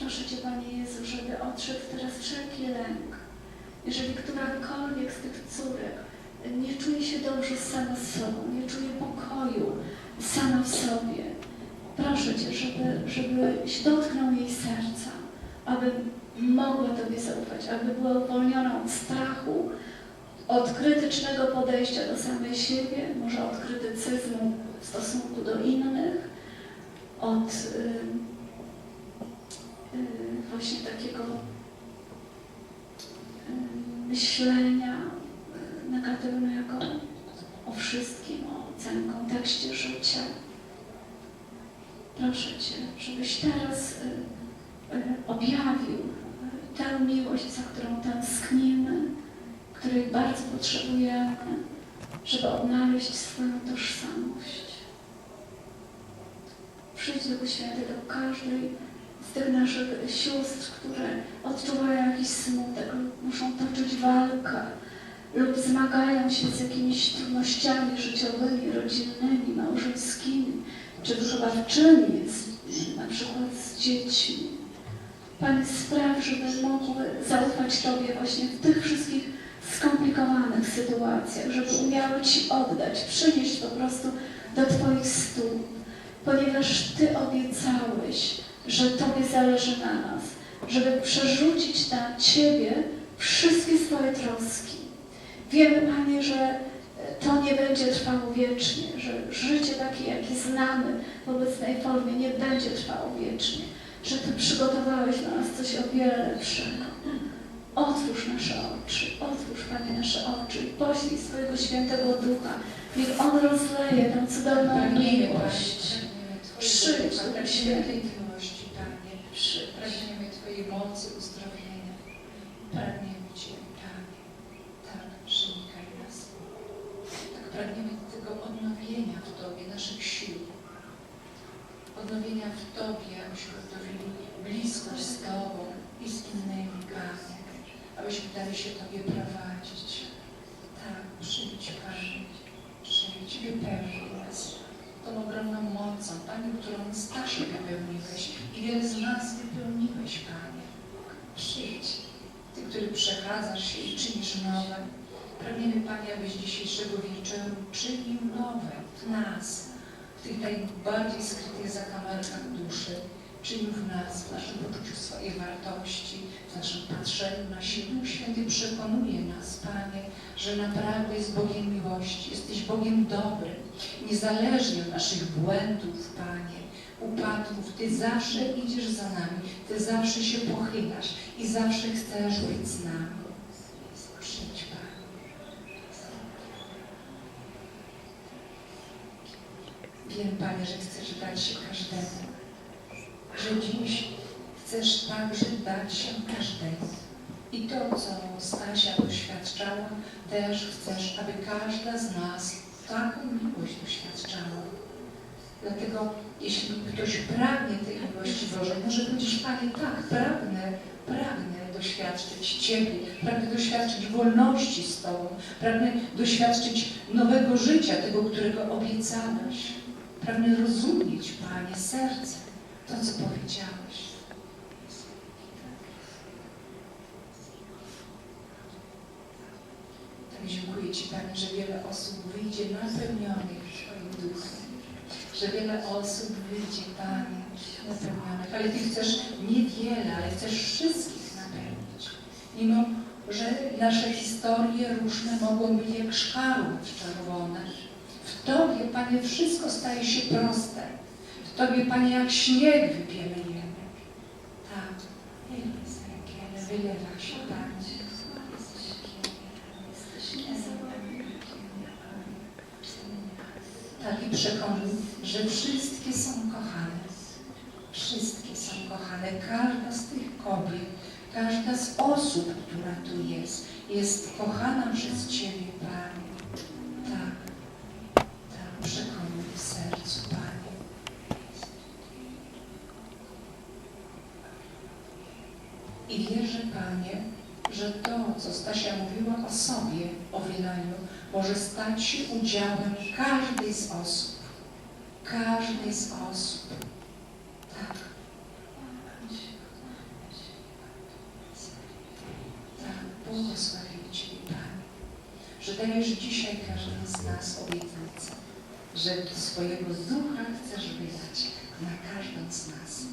Proszę Cię, Panie Jezu, żeby odszedł teraz wszelki lęk. Jeżeli którakolwiek z tych córek nie czuje się dobrze sama z sobą, nie czuje pokoju sama w sobie, proszę Cię, żeby, żebyś dotknął jej serca, aby mogła Tobie zaufać, aby była uwolniona od strachu, od krytycznego podejścia do samej siebie, może od krytycyzmu w stosunku do innych, od y, y, właśnie takiego myślenia negatywnego o wszystkim, o całym kontekście życia. Proszę Cię, żebyś teraz objawił tę miłość, za którą tęsknimy, której bardzo potrzebujemy, żeby odnaleźć swoją tożsamość. Przyjdź Duchu Święty do każdej z tych naszych sióstr, które odczuwają jakiś smutek lub muszą toczyć walkę lub zmagają się z jakimiś trudnościami życiowymi, rodzinnymi, małżeńskimi czy wychowawczymi, na przykład z dziećmi. Panie, spraw, żeby mogły zaufać Tobie właśnie w tych wszystkich skomplikowanych sytuacjach, żeby umiały Ci oddać, przynieść po prostu do Twoich stóp, ponieważ Ty obiecałeś, że Tobie zależy na nas, żeby przerzucić na Ciebie wszystkie swoje troski. Wiemy, Panie, że to nie będzie trwało wiecznie, że życie takie, jakie znamy w obecnej formie, nie będzie trwało wiecznie, że Ty przygotowałeś dla nas coś o wiele lepszego. Otwórz nasze oczy, otwórz Panie nasze oczy i poślij swojego świętego ducha. Niech On rozleje tę cudowną miłość. Przyjdź, Duchu Święty. tej miłości, Panie. Przyjdź. Pragniemy Twojej mocy uzdrowienia. Pragniemy Cię, Panie. Tak, przenikaj nas. Tak pragniemy tego odnowienia w Tobie, naszych sił. Odnowienia w Tobie, abyśmy odnowili bliskość z Tobą i z innymi, Panie. Abyśmy dali się Tobie prowadzić. Tak, przyjdź, Panie. Przyjdź, wypełnij nas tą ogromną mocą, Panie, którą Stasia wypełniłeś i wiele z nas wypełniłeś, Panie. Przyjdź, Ty, przechadzasz się i czynisz nowe. Pragniemy, Panie, abyś dzisiejszego wieczoru czynił nowe w nas, w tych najbardziej skrytych zakamarkach duszy. Czynił w nas, w naszym poczuciu swojej wartości, w naszym patrzeniu na siebie. Święty przekonuje nas, Panie, że naprawdę jest Bogiem miłości. Jesteś Bogiem dobrym. Niezależnie od naszych błędów, Panie, upadków, Ty zawsze idziesz za nami. Ty zawsze się pochylasz i zawsze chcesz być z nami. Przyjdź, Panie. Wiem, Panie, że chcesz dać się każdemu. Że dziś chcesz także dać się każdemu. I to, co Stasia doświadczała, też chcesz, aby każda z nas taką miłość doświadczała. Dlatego, jeśli ktoś pragnie tej miłości Bożej, może powiedzieć, Panie, tak, pragnę, pragnę doświadczyć Ciebie, pragnę doświadczyć wolności z Tobą, pragnę doświadczyć nowego życia, tego, którego obiecałeś. Pragnę rozumieć, Panie, sercem to, co powiedziałeś. Tak dziękuję Ci, Panie, że wiele osób wyjdzie napełnionych Twoim duchem. Że wiele osób wyjdzie, Panie, napełnionych. Ale Ty chcesz niewiele, ale chcesz wszystkich napełnić. Mimo, że nasze historie różne mogą być jak szkarłat czerwone. Tobie, Panie, wszystko staje się proste. W Tobie, Panie, jak śnieg wypielejemy. Tak, wylewa się, Panie. Tak i że wszystkie są kochane. Wszystkie są kochane. Każda z tych kobiet, każda z osób, która tu jest, jest kochana przez Ciebie, Panie. I wierzę, Panie, że to, co Stasia mówiła o sobie, o Wilaniu, może stać się udziałem każdej z osób. Każdej z osób. Tak. Tak, błogosławię Ciebie, Panie, że dajesz dzisiaj każdemu z nas obietnicę, że swojego ducha chcesz wydać na każdą z nas.